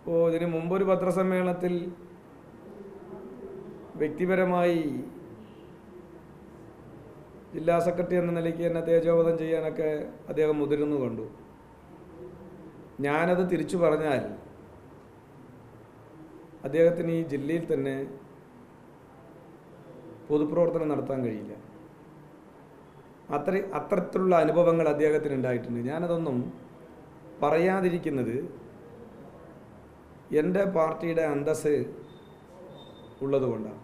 ഇപ്പോൾ ഇതിന് മുമ്പൊരു പത്രസമ്മേളനത്തിൽ വ്യക്തിപരമായി ജില്ലാ സെക്രട്ടറി എന്ന നിലയ്ക്ക് എന്നെ തേജോവധം ചെയ്യാനൊക്കെ അദ്ദേഹം മുതിരുന്നു കണ്ടു. ഞാനത് തിരിച്ചു പറഞ്ഞാൽ അദ്ദേഹത്തിന് ഈ ജില്ലയിൽ തന്നെ പൊതുപ്രവർത്തനം നടത്താൻ കഴിയില്ല. അത്ര അത്തരത്തിലുള്ള അനുഭവങ്ങൾ അദ്ദേഹത്തിന് ഉണ്ടായിട്ടുണ്ട്. ഞാനതൊന്നും പറയാതിരിക്കുന്നത് എന്റെ പാർട്ടിയുടെ അന്തസ് ഉള്ളതുകൊണ്ടാണ്.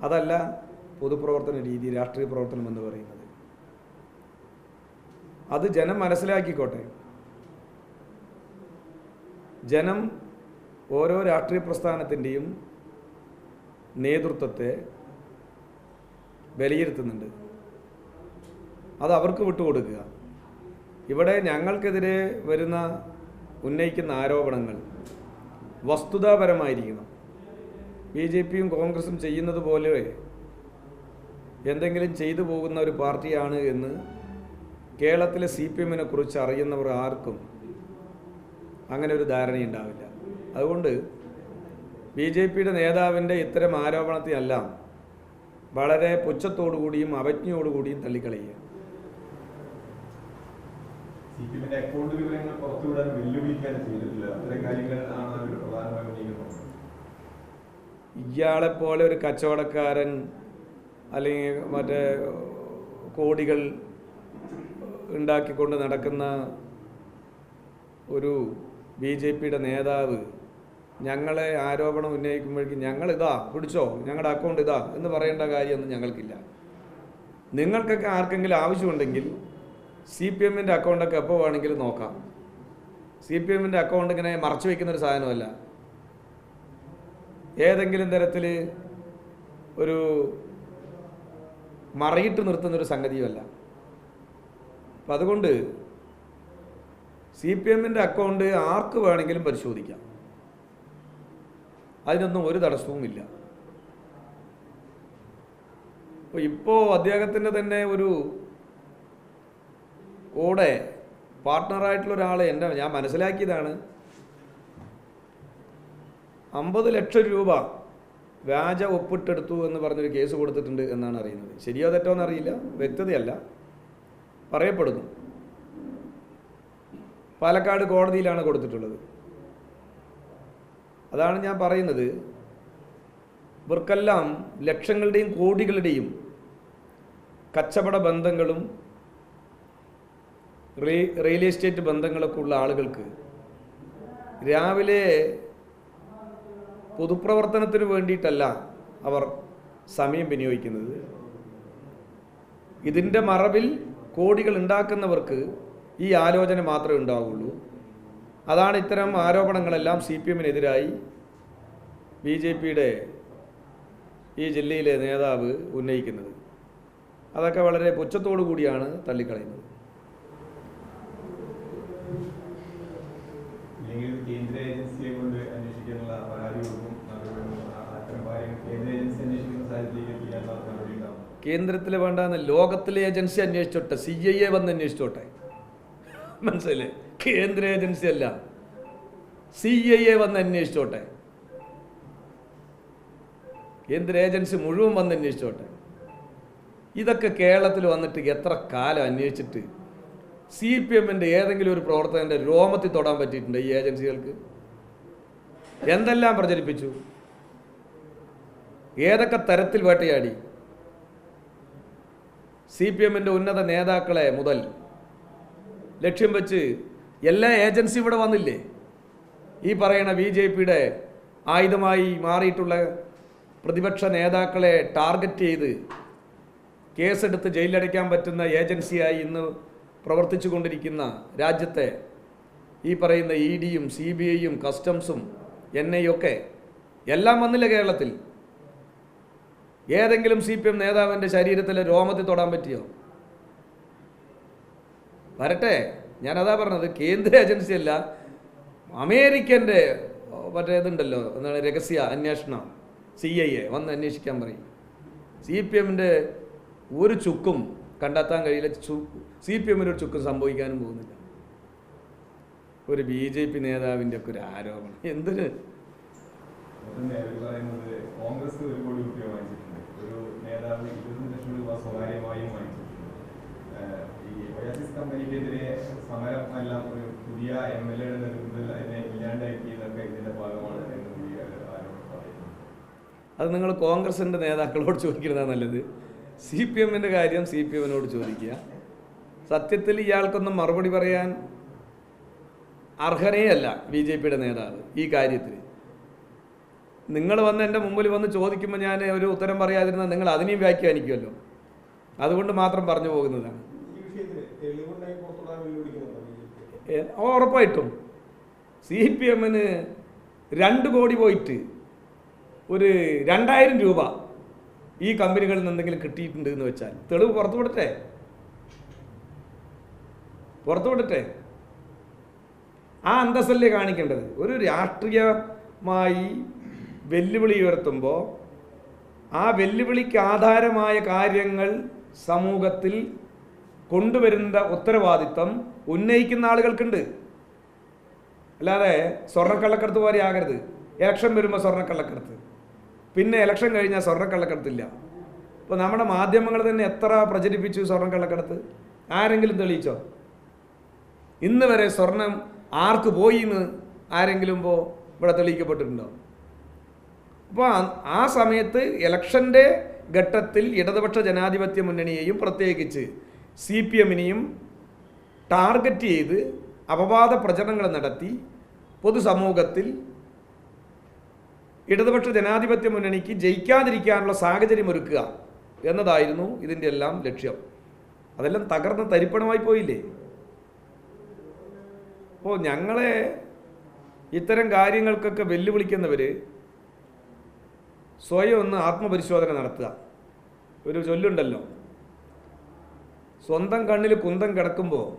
അതല്ല പൊതുപ്രവർത്തന രീതി രാഷ്ട്രീയ പ്രവർത്തനം എന്ന് പറയുന്നത്. അത് ജനം മനസ്സിലാക്കിക്കോട്ടെ. ജനം ഓരോ രാഷ്ട്രീയ പ്രസ്ഥാനത്തിന്റെയും നേതൃത്വത്തെ വിലയിരുത്തുന്നുണ്ട് അത് അവർക്ക് വിട്ടുകൊടുക്കുക. ഇവിടെ ഞങ്ങൾക്കെതിരെ വരുന്ന ഉന്നയിക്കുന്ന ആരോപണങ്ങൾ വസ്തുതാപരമായിരിക്കണം ബി ജെ പിയും കോൺഗ്രസും ചെയ്യുന്നത് പോലെ എന്തെങ്കിലും ചെയ്തു പോകുന്ന ഒരു പാർട്ടിയാണ് എന്ന് കേരളത്തിലെ സി പി എമ്മിനെ കുറിച്ച് അറിയുന്നവർ ആർക്കും അങ്ങനെ ഒരു ധാരണയുണ്ടാവില്ല. അതുകൊണ്ട് ബി ജെ പിയുടെ നേതാവിന്റെ ഇത്തരം ആരോപണത്തെയെല്ലാം വളരെ പുച്ഛത്തോടുകൂടിയും അവജ്ഞയോടുകൂടിയും തള്ളിക്കളയുക. സി പി അക്കൗണ്ട് വിവരങ്ങൾ പുറത്തുവിടാൻ വെല്ലുവിളിക്കാൻ ചെയ്തിട്ടില്ല. അത്തരം പ്രധാനമായും ഉന്നയിക്കുന്നത് ഇയാളെപ്പോലെ ഒരു കച്ചവടക്കാരൻ അല്ലെങ്കിൽ മറ്റേ കോടികൾ ഉണ്ടാക്കിക്കൊണ്ട് നടക്കുന്ന ഒരു ബി ജെ പിയുടെ നേതാവ് ഞങ്ങളെ ആരോപണം ഉന്നയിക്കുമ്പോഴേക്കും ഞങ്ങൾ ഇതാ പിടിച്ചോ ഞങ്ങളുടെ അക്കൗണ്ട് ഇതാ എന്ന് പറയേണ്ട കാര്യമൊന്നും ഞങ്ങൾക്കില്ല. നിങ്ങൾക്കൊക്കെ ആർക്കെങ്കിലും ആവശ്യമുണ്ടെങ്കിൽ സി പി എമ്മിന്റെ അക്കൗണ്ടൊക്കെ എപ്പോൾ വേണമെങ്കിലും നോക്കാം. സി പി എമ്മിന്റെ അക്കൗണ്ട് ഇങ്ങനെ മറച്ചു വയ്ക്കുന്ന ഒരു സാധനമല്ല. ഏതെങ്കിലും തരത്തിൽ ഒരു മറയിട്ട് നിർത്തുന്നൊരു സംഗതിയുമല്ല. അപ്പം അതുകൊണ്ട് സി പി എമ്മിന്റെ അക്കൗണ്ട് ആർക്ക് വേണമെങ്കിലും പരിശോധിക്കാം. അതിനൊന്നും ഒരു തടസ്സവുമില്ല ഇപ്പോൾ ഇപ്പോൾ അദ്ദേഹത്തിന്റെ തന്നെ ഒരു കൂടെ പാർട്ട്ണറായിട്ടുള്ള ഒരാൾ എന്റെ ഞാൻ മനസ്സിലാക്കിയതാണ്. അമ്പത് ലക്ഷം രൂപ വ്യാജ ഒപ്പിട്ടെടുത്തു എന്ന് പറഞ്ഞൊരു കേസ് കൊടുത്തിട്ടുണ്ട് എന്നാണ് അറിയുന്നത്. ശരിയോ തെറ്റോ എന്നറിയില്ല. വ്യക്തതയല്ല. പറയപ്പെടുന്നു. പാലക്കാട് കോടതിയിലാണ് കൊടുത്തിട്ടുള്ളത്. അതാണ് ഞാൻ പറയുന്നത്. ഇവർക്കെല്ലാം ലക്ഷങ്ങളുടെയും കോടികളുടെയും കച്ചവട ബന്ധങ്ങളും റിയൽ എസ്റ്റേറ്റ് ബന്ധങ്ങളൊക്കെ ഉള്ള ആളുകൾക്ക് രാവിലെ പൊതുപ്രവർത്തനത്തിന് വേണ്ടിയിട്ടല്ല അവർ സമയം വിനിയോഗിക്കുന്നത്. ഇതിന്റെ മറവിൽ കോടികൾ ഉണ്ടാക്കുന്നവർക്ക് ഈ ആലോചന മാത്രമേ ഉണ്ടാവുള്ളൂ അതാണ് ഇത്തരം ആരോപണങ്ങളെല്ലാം സി പി എമ്മിനെതിരായി ബി ജെ പിയുടെ ഈ ജില്ലയിലെ നേതാവ് ഉന്നയിക്കുന്നത്. അതൊക്കെ വളരെ പുച്ഛത്തോടു കൂടിയാണ് തള്ളിക്കളയുന്നത് ഇല്ലെങ്കിൽ ഇത് കേന്ദ്ര ഏജൻസിയെ കൊണ്ട് അന്വേഷിക്കാനുള്ള പരാതി കൊടുക്കും നടപടി ആ- അത്തരം കാര്യങ്ങൾ കേന്ദ്ര ഏജൻസി അന്വേഷിക്കുന്ന സാഹചര്യത്തിലേക്ക് എത്തിക്കാനുള്ള നടപടി ഉണ്ടാവും കേന്ദ്രത്തിൽ വേണ്ടെന്ന് ലോകത്തിലെ ഏജൻസി അന്വേഷിച്ചോട്ടെ സി ഐ എ വന്ന് അന്വേഷിച്ചോട്ടെ. മനസ്സിലെ കേന്ദ്ര ഏജൻസി അല്ല. സി ഐ എ വന്ന് അന്വേഷിച്ചോട്ടെ. കേന്ദ്ര ഏജൻസി മുഴുവൻ വന്ന് അന്വേഷിച്ചോട്ടെ. ഇതൊക്കെ കേരളത്തിൽ വന്നിട്ട് എത്ര കാലം അന്വേഷിച്ചിട്ട്? സി പി എമ്മിന്റെ ഏതെങ്കിലും ഒരു പ്രവർത്തകന്റെ രോമത്തിൽ തൊടാൻ പറ്റിയിട്ടുണ്ട് ഈ ഏജൻസികൾക്ക്? എന്തെല്ലാം പ്രചരിപ്പിച്ചു? ഏതൊക്കെ തരത്തിൽ വേട്ടയാടി? സി പി എമ്മിന്റെ ഉന്നത നേതാക്കളെ മുതൽ ലക്ഷ്യം വെച്ച് എല്ലാ ഏജൻസി ഇവിടെ വന്നില്ലേ? ഈ പറയണ ബി ജെ പിയുടെ ആയുധമായി മാറിയിട്ടുള്ള പ്രതിപക്ഷ നേതാക്കളെ ടാർഗറ്റ് ചെയ്ത് കേസെടുത്ത് ജയിലിലടയ്ക്കാൻ പറ്റുന്ന ഏജൻസിയായി ഇന്ന് പ്രവർത്തിച്ചു കൊണ്ടിരിക്കുന്ന രാജ്യത്തെ ഈ പറയുന്ന ഇ ഡിയും സി ബി ഐയും കസ്റ്റംസും എൻ ഐ ഒക്കെ എല്ലാം വന്നില്ല കേരളത്തിൽ? ഏതെങ്കിലും സി പി എം നേതാവിന്റെ ശരീരത്തിലെ രോമത്തിൽ തൊടാൻ പറ്റിയോ? വരട്ടെ ഞാനതാ പറഞ്ഞത് കേന്ദ്ര ഏജൻസി അല്ല അമേരിക്കന്റെ മറ്റേ ഇതുണ്ടല്ലോ എന്താണ് രഹസ്യ അന്വേഷണം സി ഐ എ വന്ന് അന്വേഷിക്കാൻ പറയും. സി പി എമ്മിന്റെ ഒരു ചുക്കും കണ്ടെത്താൻ കഴിയില്ല സി പി എമ്മിന്റെ ഒരു ചുക്കും സംഭവിക്കാനും പോകുന്നില്ല. ഒരു ബി ജെ പി നേതാവിന്റെ ഒക്കെ ഒരു ആരോപണം എന്തിന്? കോൺഗ്രസ് ഒരു കോടി രൂപ ഒരു നേതാവ് ഇരുപത് ലക്ഷം രൂപ സ്വകാര്യമായും വാങ്ങിച്ചു. ഈ ഒയാസിസ് കമ്പനിക്കെതിരെ സമരം എല്ലാം ഒരു പുതിയ എം എൽ എയുടെ നേതൃത്വത്തിൽ അതിനെ ഇല്ലാണ്ടാക്കിയതൊക്കെ ഇതിന്റെ ഭാഗമാണ് എന്ന് പറയുന്നു. അത് നിങ്ങൾ കോൺഗ്രസിന്റെ നേതാക്കളോട് ചോദിക്കുന്നതാണ് നല്ലത്. സി പി എമ്മിന്റെ കാര്യം സി പി എമ്മിനോട് ചോദിക്കുക. സത്യത്തിൽ ഇയാൾക്കൊന്നും മറുപടി പറയാൻ അർഹനേയല്ല ബി ജെ പിയുടെ നേതാവ് ഈ കാര്യത്തിൽ. നിങ്ങൾ വന്ന് എന്റെ മുമ്പിൽ വന്ന് ചോദിക്കുമ്പോൾ ഞാൻ ഒരു ഉത്തരം പറയാതിരുന്നാൽ നിങ്ങൾ അതിനെയും വ്യാഖ്യാനിക്കുമല്ലോ. അതുകൊണ്ട് മാത്രം പറഞ്ഞു പോകുന്നതാണ്. ഉറപ്പായിട്ടും സി പി എമ്മിന് രണ്ട് കോടി പോയിട്ട് ഒരു രണ്ടായിരം രൂപ ഈ കമ്പനികളിൽ നിന്ന് എന്തെങ്കിലും കിട്ടിയിട്ടുണ്ട് എന്ന് വെച്ചാൽ തെളിവ് പുറത്തു വിടട്ടെ. പുറത്തു വിടട്ടെ. ആ അന്തസ്സല്ലേ കാണിക്കേണ്ടത്. ഒരു രാഷ്ട്രീയമായി വെല്ലുവിളി ഉയർത്തുമ്പോൾ ആ വെല്ലുവിളിക്ക് ആധാരമായ കാര്യങ്ങൾ സമൂഹത്തിൽ കൊണ്ടുവരുന്ന ഉത്തരവാദിത്വം ഉന്നയിക്കുന്ന ആളുകൾക്കുണ്ട്. അല്ലാതെ സ്വർണക്കള്ളക്കടത്ത് പോലെ ആകരുത്. ഇലക്ഷൻ വരുമ്പോൾ സ്വർണക്കള്ളക്കടത്ത്. പിന്നെ ഇലക്ഷൻ കഴിഞ്ഞാൽ സ്വർണക്കള്ളക്കടത്തില്ല. ഇപ്പോൾ നമ്മുടെ മാധ്യമങ്ങൾ തന്നെ എത്ര പ്രചരിപ്പിച്ചു സ്വർണക്കള്ളക്കടത്ത്? ആരെങ്കിലും തെളിയിച്ചോ? ഇന്ന് വരെ സ്വർണം ആർക്ക് പോയി എന്ന് ആരെങ്കിലും പോ ഇവിടെ തെളിയിക്കപ്പെട്ടിട്ടുണ്ടോ? അപ്പോൾ ആ- സമയത്ത് ഇലക്ഷന്റെ ഘട്ടത്തിൽ ഇടതുപക്ഷ ജനാധിപത്യ മുന്നണിയെയും പ്രത്യേകിച്ച് സി പി എമ്മിനെയും ടാർഗറ്റ് ചെയ്ത് അപവാദ പ്രചരണങ്ങൾ നടത്തി പൊതുസമൂഹത്തിൽ ഇടതുപക്ഷ ജനാധിപത്യ മുന്നണിക്ക് ജയിക്കാതിരിക്കാനുള്ള സാഹചര്യം ഒരുക്കുക എന്നതായിരുന്നു ഇതിന്റെ എല്ലാം ലക്ഷ്യം. അതെല്ലാം തകർന്ന് തരിപ്പണമായി പോയില്ലേ? അപ്പോൾ ഞങ്ങളെ ഇത്തരം കാര്യങ്ങൾക്കൊക്കെ വെല്ലുവിളിക്കുന്നവർ സ്വയം ഒന്ന് ആത്മപരിശോധന നടത്തുക. ഒരു ചൊല്ലുണ്ടല്ലോ. സ്വന്തം കണ്ണിൽ കുന്തം കിടക്കുമ്പോൾ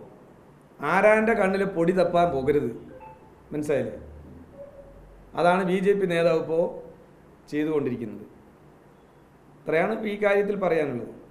ആരാന്റെ കണ്ണിൽ പൊടി തപ്പാൻ പോകരുത്. മനസ്സിലായില്ലേ? അതാണ് ബി ജെ പി നേതാവ് ഇപ്പോൾ ചെയ്തുകൊണ്ടിരിക്കുന്നത്. ഇത്രയാണ് ഈ കാര്യത്തിൽ പറയാനുള്ളത്.